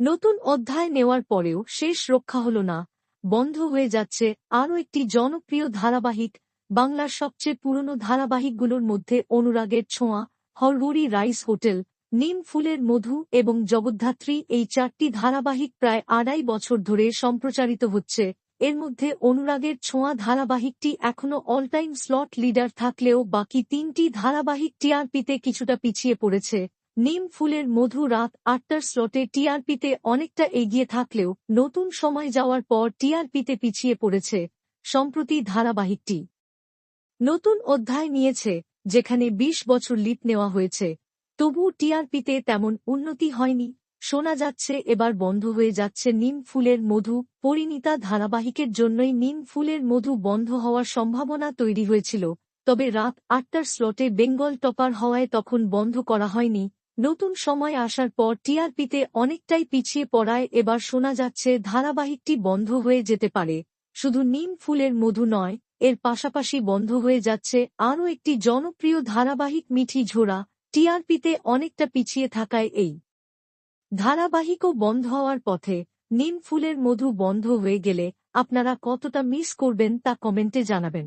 নতুন অধ্যায় নেওয়ার পরেও শেষ রক্ষা হল না। বন্ধ হয়ে যাচ্ছে আরও একটি জনপ্রিয় ধারাবাহিক, বাংলার সবচেয়ে পুরনো ধারাবাহিকগুলোর মধ্যে অনুরাগের ছোঁয়া, হরহুরি রাইস হোটেল, নিম ফুলের মধু এবং জগদ্ধাত্রী এই চারটি ধারাবাহিক প্রায় আড়াই বছর ধরে সম্প্রচারিত হচ্ছে। এর মধ্যে অনুরাগের ছোঁয়া ধারাবাহিকটি এখনও অল টাইম স্লট লিডার থাকলেও বাকি তিনটি ধারাবাহিক টিআরপিতে কিছুটা পিছিয়ে পড়েছে। নিম ফুলের মধু রাত আটটার স্লটে টিআরপিতে অনেকটা এগিয়ে থাকলেও নতুন সময় যাওয়ার পর টিআরপিতে পিছিয়ে পড়েছে, সম্প্রতি ধারাবাহিকটি। নতুন অধ্যায় নিয়েছে, যেখানে ২০ বছর লিপ নেওয়া হয়েছে। তবু টিআরপিতে তেমন উন্নতি হয়নি। শোনা যাচ্ছে এবার বন্ধ হয়ে যাচ্ছে নিম ফুলের মধু। পরিণীতা ধারাবাহিকের জন্যই নিম ফুলের মধু বন্ধ হওয়ার সম্ভাবনা তৈরি হয়েছিল, তবে রাত আটটার স্লটে বেঙ্গল টপার হওয়ায় তখন বন্ধ করা হয়নি। নতুন সময় আসার পর টিআরপিতে অনেকটাই পিছিয়ে পড়ায় এবার শোনা যাচ্ছে ধারাবাহিকটি বন্ধ হয়ে যেতে পারে। শুধু নিম ফুলের মধু নয়, এর পাশাপাশি বন্ধ হয়ে যাচ্ছে আরও একটি জনপ্রিয় ধারাবাহিক মিঠি ঝোড়া, টিআরপিতে অনেকটা পিছিয়ে থাকায় এই। ধারাবাহিকও বন্ধ হওয়ার পথে নিম ফুলের মধু বন্ধ হয়ে গেলে আপনারা কতটা মিস করবেন তা কমেন্টে জানাবেন।